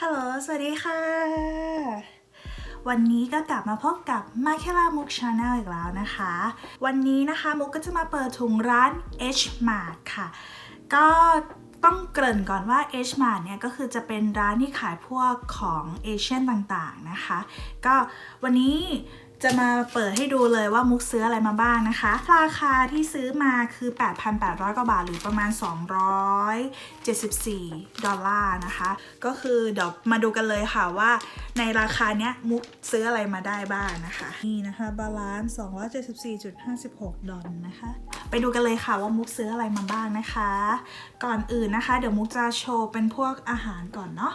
ฮัลโหล สวัสดีค่ะ วันนี้ก็กลับมาพบกับมาเคลามุกชาแนลอีกแล้วนะคะ วันนี้นะคะมุกก็จะมาเปิดถุงร้าน H Mart ค่ะ ก็ต้องเกริ่นก่อนว่า H Mart เนี่ยก็คือจะเป็นร้านที่ขายพวกของเอเชียนต่างๆนะคะ ก็วันนี้ จะมาเปิดให้ดูเลยว่ามุกซื้ออะไรมาบ้างนะคะ ราคาที่ซื้อมาคือ 8,800 กว่าบาท หรือประมาณ 274 ดอลลาร์นะคะ ก็คือเดี๋ยวมาดูกันเลยค่ะว่าในราคาเนี้ยมุกซื้ออะไรมาได้บ้างนะคะ นี่นะคะบาลานซ์274.56 ดอลนะคะ ไปดูกันเลยค่ะว่ามุกซื้ออะไรมาบ้างนะคะ ก่อนอื่นนะคะ เดี๋ยวมุกจะโชว์เป็นพวกอาหารก่อนเนาะ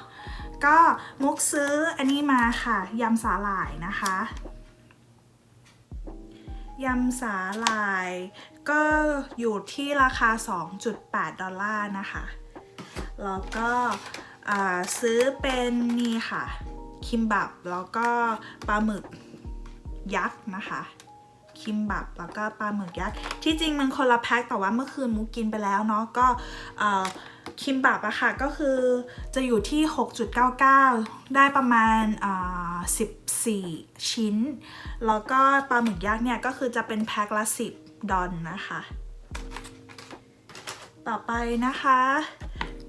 ก็มุกซื้ออันนี้มาค่ะยำสาหร่ายนะคะ ยำสาหร่าย ก็อยู่ที่ราคา 2.8 ดอลลาร์นะคะ แล้วก็ซื้อเป็นนี่ค่ะ คิมบับ แล้วก็ปลาหมึกยักษ์นะคะ คิมบับแล้วก็ปลาหมึกยักษ์ที่จริงมันคนละแพ็คแต่ว่าเมื่อคืนมุกกินไปแล้วเนาะก็อ่าคิมบับอะค่ะก็คือจะอยู่ที่ 6.99 ได้ประมาณอ่า14 ชิ้น แล้วก็ปลาหมึกยักษ์เนี่ยก็คือจะเป็นแพ็คละ 10 ดอลนะคะ ต่อไปนะคะ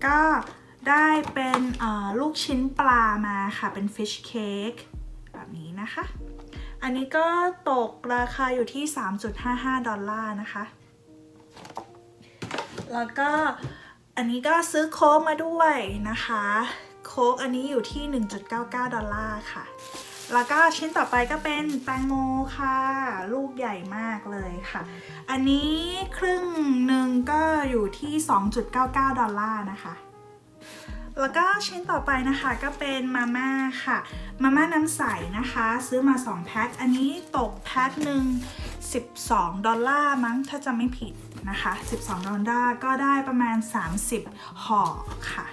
ก็ได้เป็นลูกชิ้นปลามาค่ะเป็นฟิชเค้กแบบนี้นะคะ อันนี้ก็ตกราคาอยู่ที่ 3.55 ดอลลาร์นะคะ แล้วก็อันนี้ก็ซื้อโค้กมาด้วยนะคะ โค้กอันนี้อยู่ที่ 1.99 ดอลลาร์ค่ะ แล้วก็ชิ้นต่อไปก็เป็นแตงโมค่ะ ลูกใหญ่มากเลยค่ะ อันนี้ครึ่งหนึ่งก็อยู่ที่ 2.99 ดอลลาร์นะคะ แล้วก็ชิ้นต่อไปนะคะก็เป็นมาม่าค่ะ มาม่าน้ำใสนะคะ ซื้อมา 2 แพ็ค อันนี้ตกแพ็คหนึ่ง12 ดอลลาร์มั้งถ้าจะไม่ผิดนะคะ 12 ดอลลาร์ก็ได้ประมาณ 30 ห่อค่ะ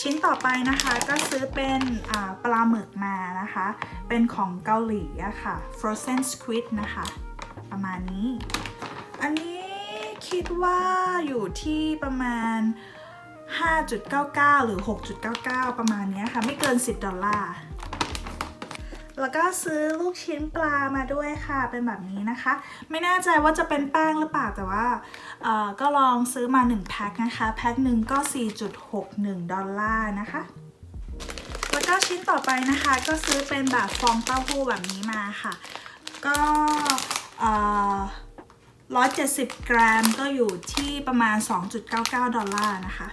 ชิ้นต่อไปนะคะก็ซื้อเป็นปลาหมึกมานะคะ เป็นของเกาหลีอะค่ะ frozen squid นะคะ ประมาณนี้ อันนี้คิดว่าอยู่ที่ประมาณ 5.99 หรือ 6.99 ประมาณนี้ค่ะ ไม่เกิน 10 ดอลลาร์ แล้วก็ซื้อลูกชิ้นปลามาด้วยค่ะ เป็นแบบนี้นะคะ ไม่แน่ใจว่าจะเป็นแป้งหรือเปล่า แต่ว่าก็ลองซื้อมา 1 แพ็คนะคะ แพ็คหนึ่งก็ 4.61 ดอลลาร์นะคะแล้วก็ชิ้นต่อไปนะคะก็ซื้อเป็นแบบฟองเต้าหู้แบบนี้มาค่ะ ก็เอ่อ170 กรัมก็อยู่ที่ประมาณ 2.99 ดอลลาร์นะคะ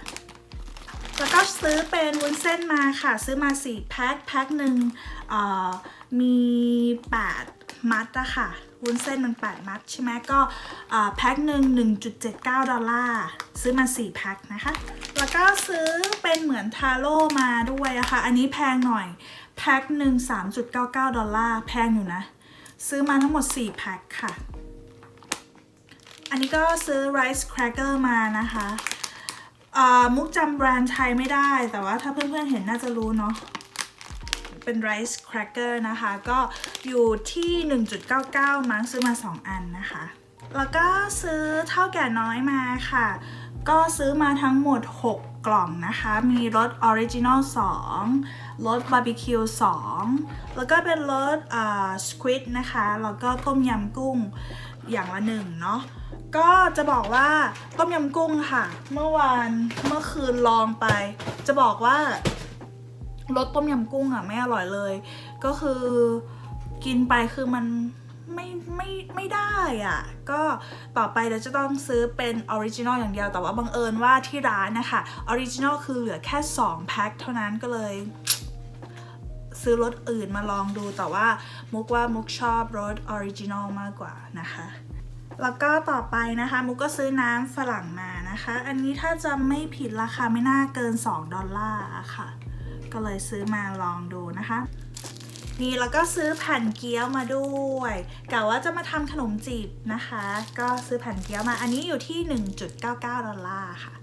แล้วก็ซื้อเป็นวุ้นเส้นมาค่ะ ซื้อมา4แพ็คแพ็คหนึ่งเอ่อมี8มัดอะค่ะ วุ้นเส้นมัน8มัดใช่ไหมก็แพ็คหนึ่ง1.79ดอลลาร์ซื้อมา4แพ็คนะคะ แล้วก็ซื้อเป็นเหมือนทาโร่มาด้วยอะค่ะ อันนี้แพงหน่อย แพ็คหนึ่ง3.99ดอลลาร์แพงอยู่นะ ซื้อมาทั้งหมด4แพ็คค่ะ อันนี้ก็ซื้อไรซ์แครกเกอร์มานะคะ มุกจำแบรนด์ไทยไม่ได้ แต่ว่าถ้าเพื่อนๆเห็นน่าจะรู้เนาะเป็นไรซ์แครกเกอร์นะคะ ก็อยู่ที่ 1.99 มั้งซื้อมา 2 อันนะคะ แล้วก็ซื้อเท่าแก่น้อยมาค่ะ ก็ซื้อมาทั้งหมด 6 กล่องนะคะ มีรสออริจินอล2รสบาร์บีคิว2แล้วก็เป็นรสสควิดนะคะ แล้วก็ต้มยำกุ้งอย่างละหนึ่งเนาะ ก็จะบอกว่าต้มยำกุ้งค่ะ เมื่อวานเมื่อคืนลองไป จะบอกว่ารสต้มยำกุ้งอะไม่อร่อยเลย ก็คือกินไปคือมันไม่ไม่ไม่ได้อะ ก็ต่อไปเราจะต้องซื้อเป็นออริจินอลอย่างเดียว แต่ว่าบังเอิญว่าที่ร้านนะคะออริจินอลคือเหลือแค่ 2 แพ็คเท่านั้นก็เลย ซื้อรสอื่นมาลองดูแต่ว่ามุกว่ามุกชอบรสออริจินอลมากกว่านะคะ แล้วก็ต่อไปนะคะมุกก็ซื้อน้ำฝรั่งมานะคะ อันนี้ถ้าจะไม่ผิดราคาไม่น่าเกิน 2 ดอลลาร์อะค่ะ ก็เลยซื้อมาลองดูนะคะ นี่แล้วก็ซื้อแผ่นเกี๊ยวมาด้วยกะว่าจะมาทำขนมจีบนะคะ ก็ซื้อแผ่นเกี๊ยวมาอันนี้อยู่ที่ 1.99 ดอลลาร์ค่ะ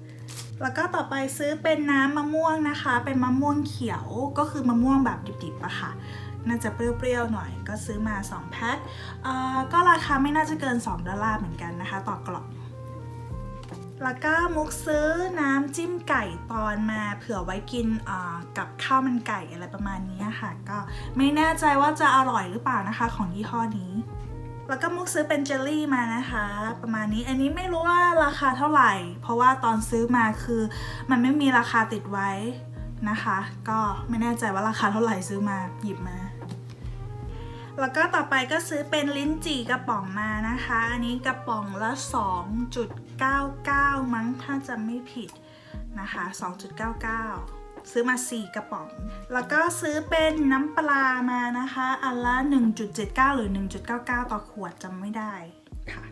แล้วก็ต่อไปซื้อเป็นน้ำมะม่วงนะคะ เป็นมะม่วงเขียวก็คือมะม่วงแบบดิบๆอะค่ะ น่าจะเปรี้ยวๆหน่อยก็ซื้อมา 2 แพ็คก็ราคาไม่น่าจะเกิน 2 ดอลลาร์เหมือนกันนะคะ ต่อกล่องแล้วก็มุกซื้อน้ำจิ้มไก่ตอนมาเผื่อไว้กินกับข้าวมันไก่อะไรประมาณนี้ค่ะ ก็ไม่แน่ใจว่าจะอร่อยหรือเปล่านะคะของยี่ห้อนี้ แล้วก็มุกซื้อเป็นเจลลี่มานะคะ ประมาณนี้อันนี้ไม่รู้ว่าราคาเท่าไหร่ เพราะว่าตอนซื้อมาคือ มันไม่มีราคาติดไว้นะคะ ก็ไม่แน่ใจว่าราคาเท่าไหร่ซื้อมาหยิบมา แล้วก็ต่อไปก็ซื้อเป็นลิ้นจี่กระป๋องมานะคะ อันนี้กระป๋องละ 2.99 มั้งถ้าจะไม่ผิดนะคะ 2.99 ซื้อมา 4 กระป๋อง แล้วก็ซื้อเป็นน้ำปลามานะคะ อันละ 1.79 หรือ 1.99 ต่อขวดจำไม่ได้ค่ะ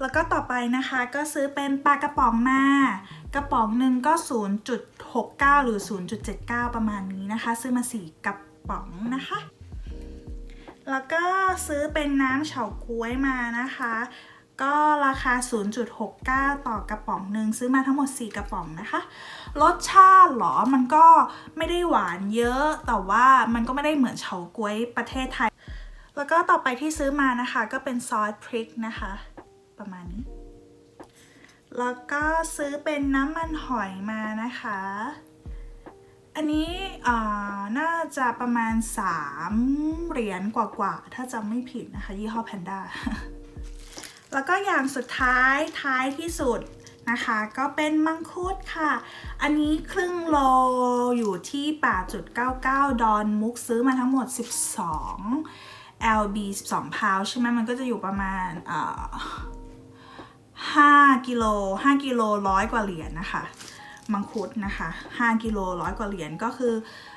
แล้วก็ต่อไปนะคะก็ซื้อเป็นปลากระป๋องมา กระป๋องหนึ่งก็ 0.69 หรือ 0.79 ประมาณนี้นะคะ ซื้อมา 4 กระป๋องนะคะ แล้วก็ซื้อเป็นน้ำเฉาก๊วยมานะคะ ก็ราคา 0.69 ต่อกระป๋องหนึ่งซื้อมาทั้งหมด 4 กระป๋องนะคะ รสชาติหรอมันก็ไม่ได้หวานเยอะ แต่ว่ามันก็ไม่ได้เหมือนเฉาก๊วยประเทศไทย แล้วก็ต่อไปที่ซื้อมานะคะ ก็เป็นซอสพริกนะคะ ประมาณนี้ แล้วก็ซื้อเป็นน้ำมันหอยมานะคะ อันนี้น่าจะประมาณ 3 เหรียญกว่าๆ ถ้าจำไม่ผิดนะคะ ยี่ห้อแพนด้า แล้วก็อย่างสุดท้ายท้ายที่สุดนะคะ ก็เป็นมังคุดค่ะ อันนี้ครึ่งโลอยู่ที่ 8.99 ดอนมุกซื้อมาทั้งหมด 12 LB 12 พาวใช่ไหมมันก็จะอยู่ประมาณอ่า5กิโล5กิโลร้อยกว่าเหรียญนะคะ มังคุดนะคะ5กิโลร้อยกว่าเหรียญก็คือ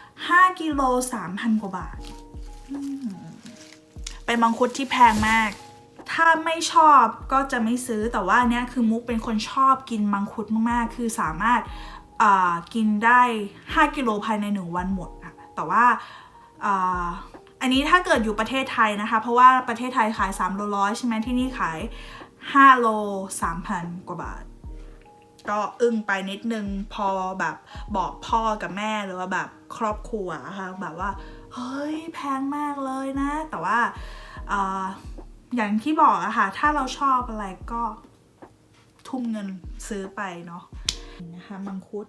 5กิโล3,000 กว่าบาท เป็นมังคุดที่แพงมาก ถ้าไม่ชอบก็จะไม่ซื้อแต่ว่านเนี้ยคือมุกเป็นคนชอบกินมังคุดมากๆ คือสามารถกินได้ 5 กิโลภายใน 1 วันหมดอะแต่ว่าอ่าอันนี้ถ้าเกิดอยู่ประเทศไทยนะคะ เพราะว่าประเทศไทยขาย3โลร้อยใช่ไหมที่นี่ขาย5โล3,000 กว่าบาท ก็อึ้งไปนิดนึงพอแบบบอกพ่อกับแม่หรือว่าแบบครอบครัวอะค่ะแบบว่า เฮ้ยแพงมากเลยนะ แต่ว่าออย่างที่บอกอะค่ะ ถ้าเราชอบอะไรก็ ทุ่มเงินซื้อไปเนาะนะคะมังคุด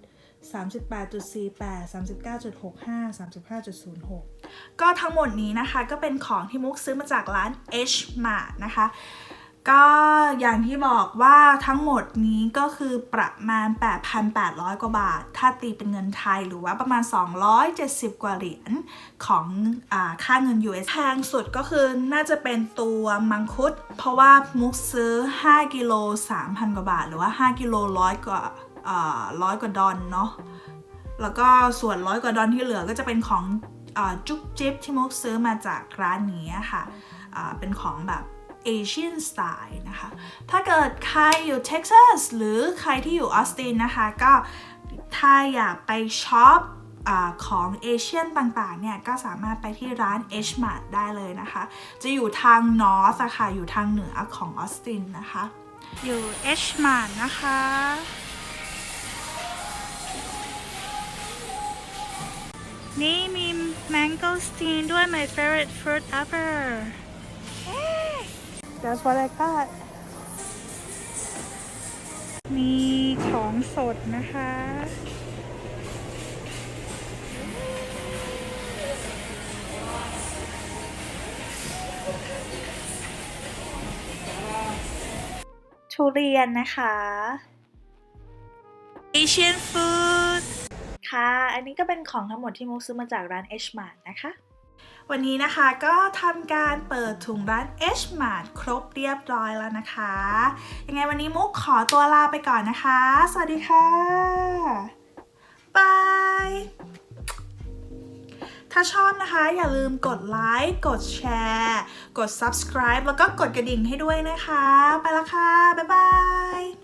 38.48 39.65 35.06 ก็ทั้งหมดนี้นะคะ ก็เป็นของที่มุกซื้อมาจากร้าน H Mart นะคะ ก็อย่างที่บอกว่าทั้งหมดนี้ก็คือประมาณ 8,800 กว่าบาท ถ้าตีเป็นเงินไทยหรือว่าประมาณ 270 กว่าเหรียญของอค่าเงิน US แพงสุดก็คือน่าจะเป็นตัวมังคุด เพราะว่ามุกซื้อ 5 กิโล 3,000 กว่าบาท หรือว่า 5 กิโลร้อยกว่าร้อยกว่าดอลเนาะแล้วก็ส่วนร้อยกว่าดอลที่เหลือก็จะเป็นของอจุ๊บจิ๊บที่มุกซื้อมาจากร้านนี้ค่ะเป็นของแบบ Asian Style นะคะ ถ้าเกิดใครอยู่เท็กซัสหรือใครที่อยู่ออสตินนะคะ ก็ถ้าอยากไปช็อปอของเอเชียนต่างๆ เนี่ย ก็สามารถไปที่ร้าน H Mart ได้เลยนะคะ จะอยู่ทาง North อะค่ะ อยู่ทางเหนือของออสตินนะคะ อยู่ H Mart นะคะนี่มี mangosteen ด้วย my favorite fruit ever That's what I got มีของสดนะคะ ทุเรียนนะคะ Asian food ค่ะ อันนี้ก็เป็นของทั้งหมดที่มุกซื้อมาจากร้าน H Mart นะคะ วันนี้นะคะก็ทำการเปิดถุงร้าน H Mart ครบเรียบร้อยแล้วนะคะ ยังไงวันนี้มุกขอตัวลาไปก่อนนะคะ สวัสดีค่ะบายถ้าชอบนะคะอย่าลืมกดไลค์กดแชร์ กด subscribe แล้วก็กดกระดิ่งให้ด้วยนะคะ ไปละค่ะ บ๊ายบาย